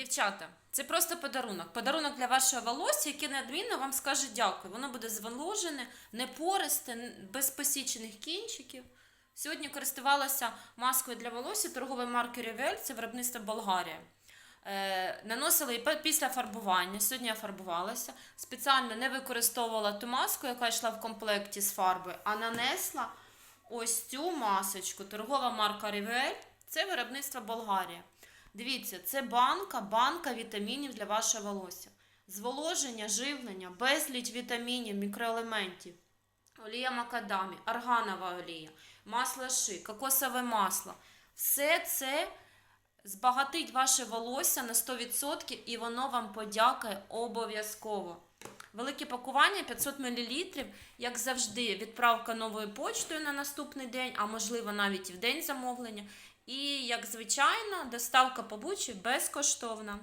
Дівчата, це просто подарунок. Подарунок для вашого волосся, яке неодмінно вам скаже дякую. Воно буде зволожене, не пористе, без посічених кінчиків. Сьогодні користувалася маскою для волосся торгової марки Ревель, це виробництво Болгарія. Е, наносила її після фарбування. Сьогодні я фарбувалася. Спеціально не використовувала ту маску, яка йшла в комплекті з фарбою, а нанесла ось цю масочку. Торгова марка Ревель. Це виробництво Болгарія. Дивіться, це банка, банка вітамінів для вашого волосся. Зволоження, живлення, безліч вітамінів, мікроелементів. Олія макадамі, арганова олія, масло ши, кокосове масло. Все це збагатить ваше волосся на 100% і воно вам подякає обов'язково. Велике пакування 500 мл, як завжди, відправка новою почтою на наступний день, а можливо навіть і в день замовлення. І, як звичайно, доставка по бучі безкоштовна.